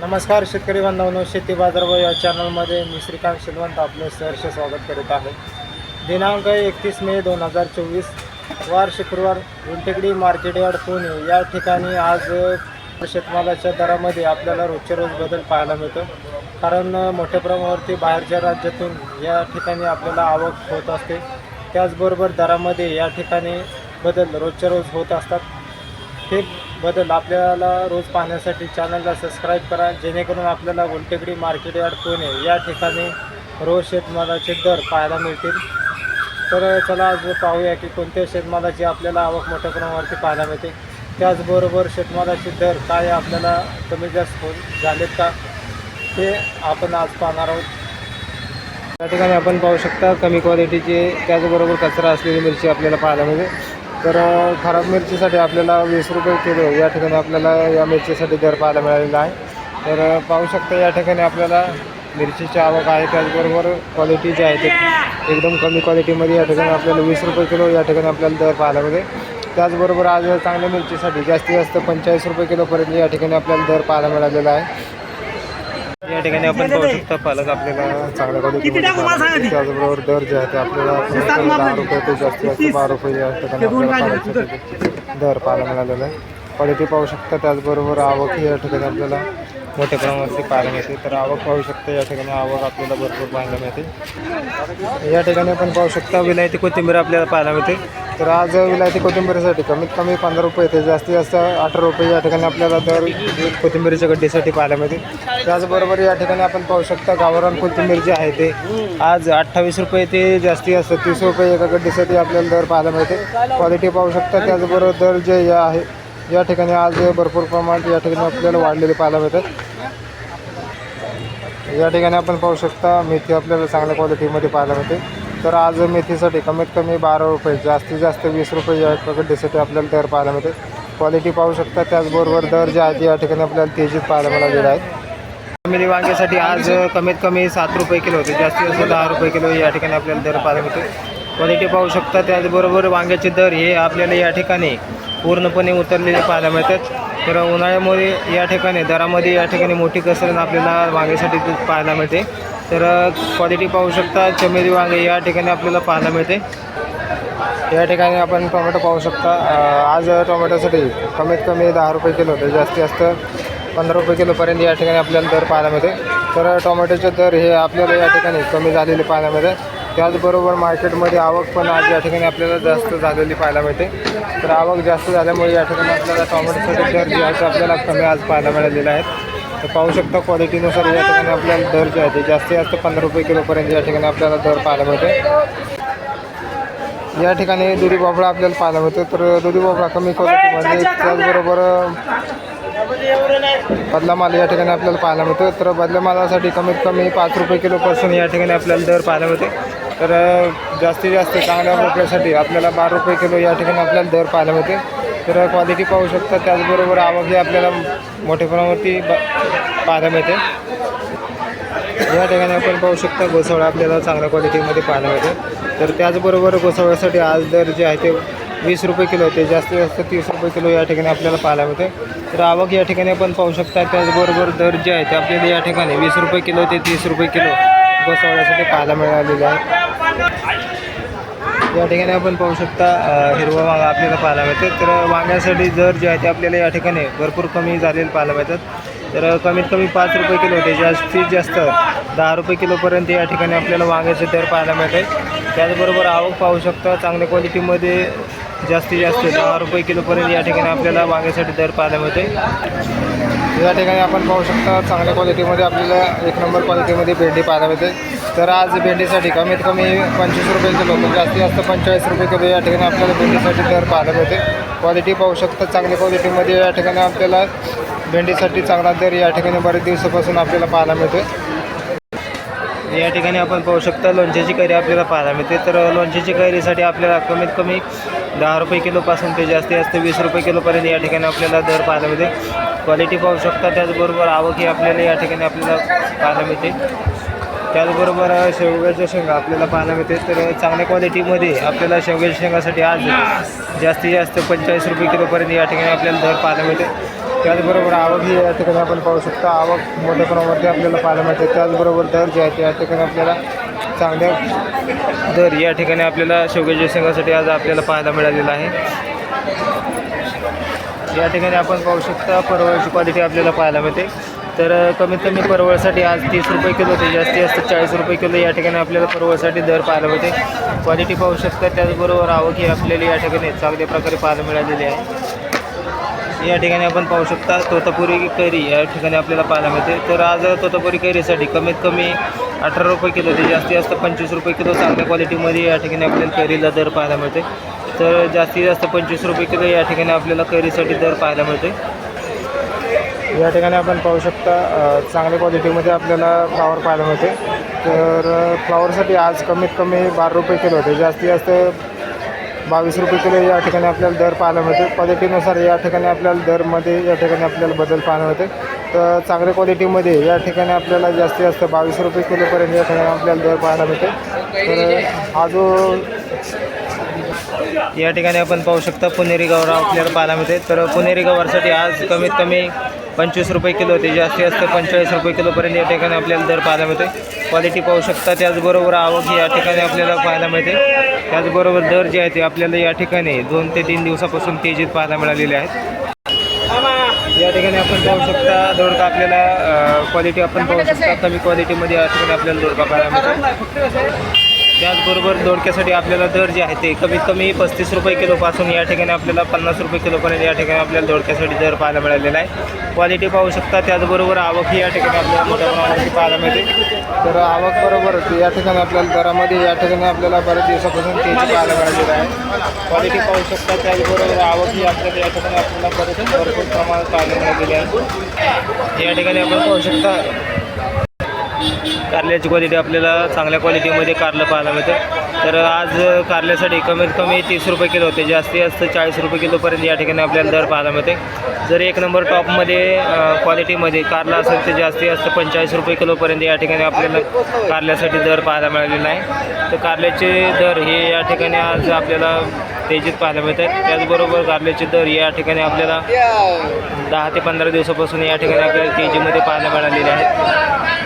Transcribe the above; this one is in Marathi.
नमस्कार शेतकरी बांधवांनो शेती बाजारभाव या चॅनलमध्ये मी श्रीकांत शिलवंत आपले सहर्ष स्वागत करीत आहे. दिनांक एकतीस मे दोन हजार चोवीस वार शुक्रवार गुंटेकडी मार्केट यार्ड पुणे. या ठिकाणी आज शेतमालाच्या दरामध्ये आपल्याला रोजच्या रोज बदल पाहायला मिळतो. कारण मोठ्या प्रमाणावरती बाहेरच्या राज्यातून या ठिकाणी आपल्याला आवक होत असते. त्याचबरोबर दरामध्ये या ठिकाणी बदल रोजच्या रोज होत असतात. हे बदल आपल्याला रोज पाहण्यासाठी चॅनलला सबस्क्राईब करा जेणेकरून आपल्याला गुलटेकडी मार्केट यार्ड पुणे या ठिकाणी रोज शेतमालाचे दर पाहायला मिळतील. तर चला आज पाहूया की कोणत्या शेतमालाची आपल्याला आवक मोठ्या प्रमाणावरती पाहायला मिळते. त्याचबरोबर शेतमालाचे दर काय आपल्याला कमी जास्त हो झालेत का ते आपण आज पाहणार आहोत. या ठिकाणी आपण पाहू शकता कमी क्वालिटीचे त्याचबरोबर कचरा असलेली मिरची आपल्याला पाहायला मिळते. तर खराब मिरचीसाठी आपल्याला वीस रुपये किलो या ठिकाणी आपल्याला या मिरचीसाठी दर पाहायला मिळालेला आहे. तर पाहू शकता या ठिकाणी आपल्याला मिरचीची आवक आहे. त्याचबरोबर क्वालिटी जी आहे ते एकदम कमी क्वालिटीमध्ये या ठिकाणी आपल्याला वीस रुपये किलो या ठिकाणी आपल्याला दर पाहायला मिळते त्याचबरोबर आज चांगल्या मिरचीसाठी जास्तीत जास्त पंचेचाळीस रुपये किलोपर्यंत या ठिकाणी आपल्याला दर पाहायला मिळालेला आहे. या ठिकाणी आपण पाहू शकता पालक आपल्याला चांगल्या क्वालिटीमध्ये. त्याचबरोबर दर जे आहे ते आपल्याला दहा रुपये ते जास्तीत जास्त बारा रुपये या ठिकाणी आपल्याला पालकसाठी दर पाहायला मिळालेला आहे. क्वालिटी पाहू शकता त्याचबरोबर आवकही या ठिकाणी आपल्याला मोठ्या प्रमाणावरती पाहायला मिळते. तर आवक पाहू शकता या ठिकाणी आवक आपल्याला भरपूर पाहायला मिळते. या ठिकाणी आपण पाहू शकता विलायती कोथिंबीर आपल्याला पाहायला मिळते. तर आज विलायती कोथिंबीरीसाठी कमीत कमी पंधरा रुपये येते. जास्तीत जास्त अठरा रुपये या ठिकाणी आपल्याला दर कोथिंबीरीच्या गड्डीसाठी पाहायला मिळते. त्याचबरोबर या ठिकाणी आपण पाहू शकता गावरान कोथिंबीर जे आहे ते. आज अठ्ठावीस रुपये ते जास्तीत जास्त तीस रुपये एका गड्डीसाठी आपल्याला दर पाहायला मिळते. क्वालिटी पाहू शकता त्याचबरोबर दर जे या आहे या ठिकाणी आज भरपूर प्रमाणात या ठिकाणी आपल्याला वाढलेले पाहायला मिळतात. या ठिकाणी आपण पाहू शकता मेथी आपल्याला चांगल्या क्वालिटीमध्ये पाहायला मिळते. तर आज मेथीसाठी कमीत कमी बारा रुपये जास्तीत जास्त वीस रुपये या आपल्याला दर पाहायला मिळते. क्वालिटी पाहू शकता त्याचबरोबर दर जे आहे या ठिकाणी आपल्याला तेजीत पाहायला मिळालेले आहे मिली वांग्यासाठी आज कमीत कमी सात रुपये किलो होते जास्तीत जास्त दहा रुपये किलो या ठिकाणी आपल्याला दर पाहायला मिळते. क्वालिटी पाहू शकता त्याचबरोबर वांग्याचे दर हे आपल्याला या ठिकाणी पूर्णपणे उतरलेले पाहायला मिळतात. तर उन्हाळ्यामुळे या ठिकाणी दरामध्ये या ठिकाणी मोठी कसरत आपल्याला वांग्यासाठी दूध पाहायला मिळते. तर क्वालिटी पाहू शकता चमेली वांगे या ठिकाणी आपल्याला पाहायला मिळते. या ठिकाणी आपण टोमॅटो पाहू शकता. आज टोमॅटोसाठी कमीत कमी दहा रुपये किलो तर जास्तीत जास्त पंधरा रुपये किलोपर्यंत या ठिकाणी आपल्याला दर पाहायला मिळते. तर टोमॅटोचे दर हे आपल्याला या ठिकाणी कमी झालेले पाहायला मिळते. त्याचबरोबर मार्केटमध्ये आवक पण आज या ठिकाणी आपल्याला जास्त झालेली पाहायला मिळते. तर आवक जास्त झाल्यामुळे या ठिकाणी आपल्याला टोमॅटोसाठी दर जे आहे ते आपल्याला कमी आज पाहायला मिळालेले आहेत. तर पाहू शकता क्वालिटीनुसार या ठिकाणी आपल्याला दर जे आहे ते जास्तीत जास्त पंधरा रुपये किलोपर्यंत या ठिकाणी आपल्याला दर पाहायला मिळते. या ठिकाणी दुधी भोपळा आपल्याला पाहायला मिळतो. तर दुधी भोपळा कमी क्वालिटीमध्ये त्याचबरोबर बदला माल या ठिकाणी आपल्याला पाहायला मिळतो. तर बदल्या मालासाठी कमीत कमी पाच रुपये किलोपासून या ठिकाणी आपल्याला दर पाहायला मिळते. तर जास्तीत जास्त चांगल्या भोपळ्यासाठी आपल्याला बारा रुपये किलो या ठिकाणी आपल्याला दर पाहायला मिळते. तर क्वालिटी पाहू शकता त्याचबरोबर आवक ही आपल्याला मोठ्या प्रमाणावरती पाहायला मिळते. या ठिकाणी आपण पाहू शकता घोसावळा आपल्याला चांगल्या क्वालिटीमध्ये पाहायला मिळते. तर त्याचबरोबर घोसावळ्यासाठी आज दर जे आहे ते वीस रुपये किलो होते जास्तीत जास्त तीस रुपये किलो या ठिकाणी आपल्याला पाहायला मिळते. तर आवक या ठिकाणी आपण पाहू शकता त्याचबरोबर दर जे आहे ते आपल्याला या ठिकाणी वीस रुपये किलो ते तीस रुपये किलो बसवण्यासाठी पाहायला मिळालेले आहे. या ठिकाणी आपण पाहू शकता हिरवा वांगा आपल्याला पाहायला मिळते. तर वांग्यासाठी जर जे आहे ते आपल्याला या ठिकाणी भरपूर कमी झालेले पाहायला मिळतात. तर कमीत कमी पाच रुपये किलो होते. जास्तीत जास्त दहा रुपये किलोपर्यंत या ठिकाणी आपल्याला वांग्याचे दर पाहायला मिळतात त्याचबरोबर आवक पाहू शकता चांगल्या क्वालिटीमध्ये जास्तीत जास्त दहा रुपये किलोपर्यंत या ठिकाणी आपल्याला वांग्यासाठी दर पाहायला मिळते या ठिकाणी आपण पाहू शकता चांगल्या क्वालिटीमध्ये आपल्याला एक नंबर क्वालिटीमध्ये भेंडी पाहायला मिळते. तर आज भेंडीसाठी कमीत कमी पंचवीस रुपये किलो तर जास्तीत जास्त पंचेचाळीस रुपये किलो या ठिकाणी आपल्याला भेंडीसाठी दर पाहायला मिळते. क्वालिटी पाहू शकता चांगल्या क्वालिटीमध्ये या ठिकाणी आपल्याला भेंडीसाठी चांगला दर या ठिकाणी बरेच दिवसापासून आपल्याला पाहायला मिळते या ठिकाणी आपण पाहू शकता लोणच्याची कैरी आपल्याला पाहायला मिळते. तर लोणच्याची कैरीसाठी आपल्याला कमीत कमी दहा रुपये किलोपासून ते जास्तीत जास्त वीस रुपये किलोपर्यंत या ठिकाणी आपल्याला दर पाहायला मिळते. क्वालिटी पाहू शकता त्याचबरोबर आवकही आपल्याला या ठिकाणी आपल्याला पाहायला मिळते. त्याचबरोबर शेवग्याच्या शेंगा आपल्याला पाहायला मिळते. तर चांगल्या क्वालिटीमध्ये आपल्याला शेवग्याच्या शेंगासाठी आज जास्तीत जास्त पंचेचाळीस रुपये किलोपर्यंत या ठिकाणी आपल्याला दर पाहायला मिळते. त्याचबरोबर आवक ही या ठिकाणी आपण पाहू शकता. आवक मोठ्या प्रमाणावरती आपल्याला पाहायला मिळते. त्याचबरोबर दर जे आहे त्या ठिकाणी आपल्याला चांगल्या दर या ठिकाणी आपल्याला शेवग्याच्या शेंगासाठी आज आपल्याला पाहायला मिळालेला आहे. या ठिकाणी आपण पाहू शकता परवळची क्वालिटी आपल्याला पाहायला मिळते. तर कमीत कमी परवळसाठी आज तीस रुपये किलो ते जास्तीत जास्त चाळीस रुपये किलो या ठिकाणी आपल्याला परवळसाठी दर पाहायला मिळते. क्वालिटी पाहू शकता त्याचबरोबर आवक ही आपल्याला या ठिकाणी चांगल्या प्रकारे पाहायला मिळालेली आहे. या ठिकाणी आपण पाहू शकता तोतापुरी कैरी या ठिकाणी आपल्याला पाहायला मिळते. तर आज तोतापुरी कैरीसाठी कमीत कमी अठरा रुपये किलो ते जास्तीत जास्त पंचवीस रुपये किलो चांगल्या क्वालिटीमध्ये या ठिकाणी आपल्याला कैरीला दर पाहायला मिळते. तर जास्तीत जास्त पंचवीस रुपये किलो या ठिकाणी आपल्याला कैरीसाठी दर पाहायला मिळते. या ठिकाणी आपण पाहू शकता चांगल्या क्वालिटीमध्ये आपल्याला फ्लावर पाहायला मिळते. तर फ्लावरसाठी आज कमीत कमी बारा रुपये किलो होते. जास्तीत जास्त बावीस रुपये किलो या ठिकाणी आपल्याला दर पाहायला मिळते क्वालिटीनुसार या ठिकाणी आपल्याला दरमध्ये या ठिकाणी आपल्याला बदल पाहायला मिळते तर चांगल्या क्वालिटीमध्ये या ठिकाणी आपल्याला जास्तीत जास्त बावीस रुपये किलोपर्यंत या ठिकाणी आपल्याला दर पाहायला मिळते तर हा जो या ठिकाणी आपण पाहू शकता पुणेरी गवार आपल्याला पाहायला मिळते तर पुणेरी गवारसाठी आज कमीत कमी पंचवीस रुपये किलो ते जास्तीत जास्त पंचेचाळीस रुपये किलोपर्यंत या ठिकाणी आपल्याला दर पाहायला मिळते क्वालिटी पाहू शकता त्याचबरोबर आवक या ठिकाणी आपल्याला पाहायला मिळते. त्याचबरोबर दर जे आहे ते आपल्याला या ठिकाणी दोन ते तीन दिवसापासून तेजीत पाहायला मिळालेले आहेत. या ठिकाणी आपण पाहू शकता दोडका आपल्याला क्वालिटी आपण पाहू शकता. कमी क्वालिटीमध्ये या ठिकाणी आपल्याला दोडका पाहायला मिळतो त्याचबरोबर दोडक्यासाठी आपल्याला दर जे आहे ते कमीत कमी पस्तीस रुपये किलोपासून या ठिकाणी आपल्याला पन्नास रुपये किलोपर्यंत या ठिकाणी आपल्याला दोडक्यासाठी दर पाहायला मिळालेला आहे. क्वालिटी पाहू शकता त्याचबरोबर आवक ही या ठिकाणी आपल्याला मोठ्या प्रमाणात पाहायला मिळते. तर आवक बरोबर या ठिकाणी आपल्याला दरामध्ये या ठिकाणी आपल्याला बऱ्याच दिवसापासून तेजी पाहायला मिळालेलं आहे. क्वालिटी पाहू शकता त्याचबरोबर आवक ही आपल्याला या ठिकाणी आपल्याला बरेच भरपूर प्रमाणात पाहायला मिळालेली आहे. या ठिकाणी आपण पाहू शकता कारल्याची क्वालिटी आपल्याला चांगल्या क्वालिटीमध्ये कारलं पाहायला मिळतं. तर आज कारल्यासाठी कमीत कमी तीस रुपये किलो होते. जास्तीत जास्त चाळीस रुपये किलोपर्यंत या ठिकाणी आपल्याला दर पाहायला मिळते. जर एक नंबर टॉपमध्ये क्वालिटीमध्ये कारला असेल तर जास्तीत जास्त पंचेचाळीस रुपये किलोपर्यंत या ठिकाणी आपल्याला कारल्यासाठी दर पाहायला मिळालेला आहे. तर कारल्याचे दर हे या ठिकाणी आज आपल्याला तेजीत पाहायला मिळतात त्याचबरोबर कारल्याचे दर या ठिकाणी आपल्याला दहा ते पंधरा दिवसापासून या ठिकाणी आपल्याला तेजीमध्ये पाहायला मिळालेले आहेत.